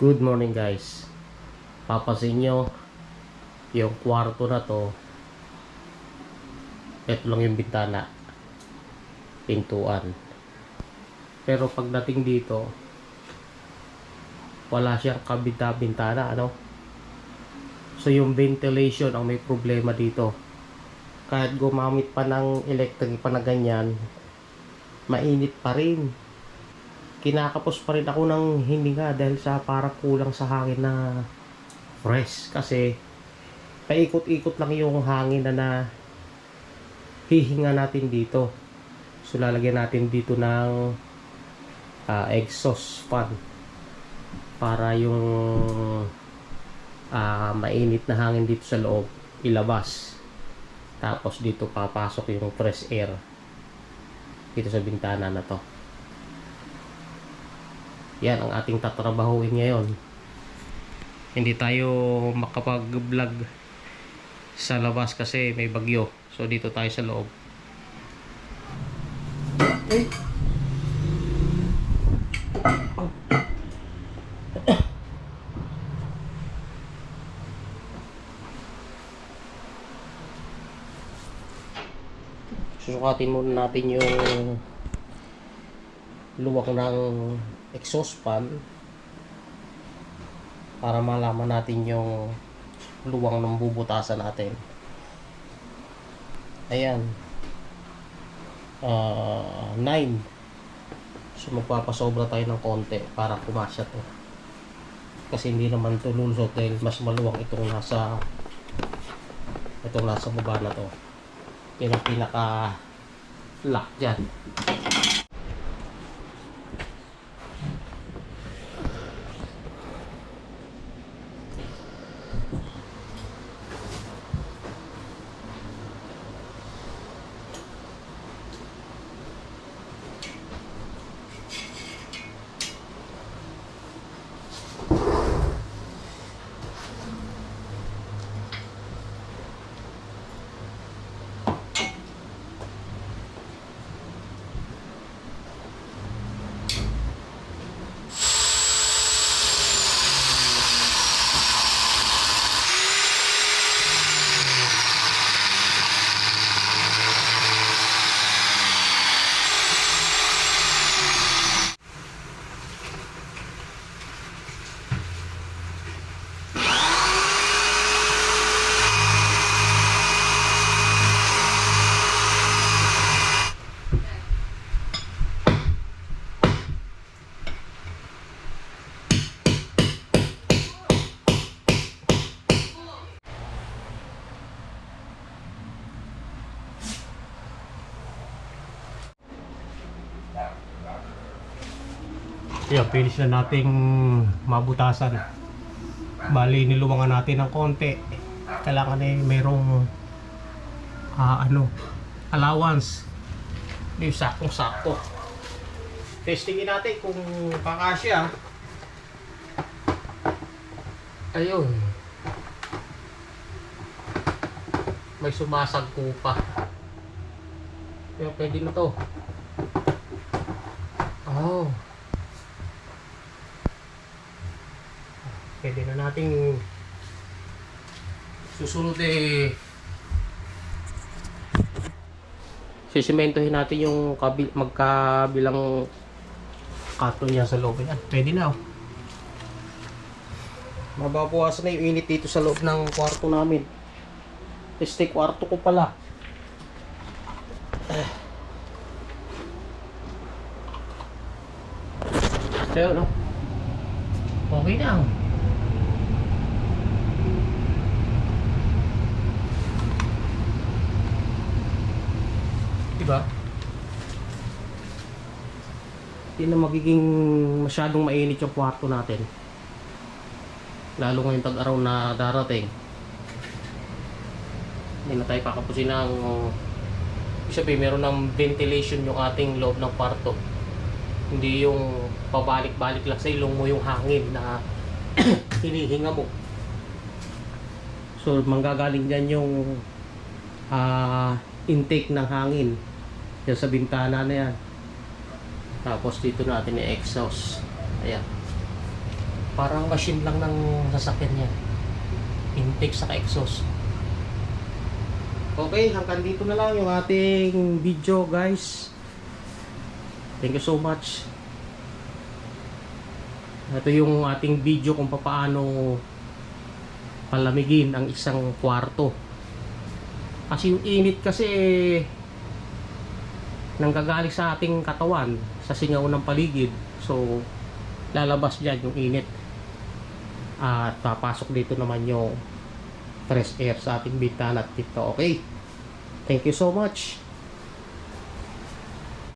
Good morning guys. Papasin nyo yung kwarto na to. Ito lang yung bintana. Pintuan. Pero pagdating dito, wala siyang kabinta-bintana, ano? So yung ventilation ang may problema dito. Kahit gumamit pa ng electric pa na ganyan, mainit pa rin kinakapos pa rin ako ng hininga dahil sa parang kulang sa hangin na fresh. Kasi paikot-ikot lang yung hangin na na hihinga natin dito. So lalagyan natin dito ng ah, exhaust fan para yung ah, mainit na hangin dito sa loob ilabas. Tapos dito papasok yung fresh air dito sa bintana na to yan ang ating tatrabahuin ngayon. Hindi tayo makapag-vlog sa labas kasi may bagyo. So dito tayo sa loob. Eh. Susukatin muna natin yung luwak ng exhaust fan para malaman natin yung luwang ng bubutasan natin. Ayan. Uh, 9 so magpapasobra tayo ng konti para kumasya to. Kasi hindi naman to lulusot dahil mas maluwang itong nasa itong nasa baba na to. Yun ang pinaka lock dyan Yeah, finish na nating mabutasan. Bali, niluwangan natin ng konti. Kailangan eh, mayroong ah, ano, allowance. Yung sakong-sakto. Testingin natin kung kakasya. Ayun. May sumasagpo pa. Kaya pwede na to. Oh. pwede na nating susunod eh sisimentohin natin yung kabi, magkabilang kato niya sa loob yan pwede na oh mababawasan na yung init dito sa loob ng kwarto namin este kwarto ko pala eh. So no okay na Diba? Hindi na magiging masyadong mainit yung kwarto natin. Lalo ngayong tag-araw na darating. Hindi na tayo kakapusin ng sabihin, meron ng ventilation yung ating loob ng kwarto. Hindi yung pabalik-balik lang sa ilong mo yung hangin na hinihinga mo. So, manggagaling dyan yung ah, intake ng hangin. Yan sa bintana na yan. Tapos dito natin i-exhaust. Ayan. Parang machine lang ng sasakyan niya. Intake sa exhaust. Okay, hanggang dito na lang yung ating video guys. Thank you so much. Ito yung ating video kung paano palamigin ang isang kwarto. Kasi yung init kasi nanggagaling sa ating katawan sa singaw ng paligid. So, lalabas dyan yung init. At papasok dito naman yung fresh air sa ating bintana at dito. Okay? Thank you so much.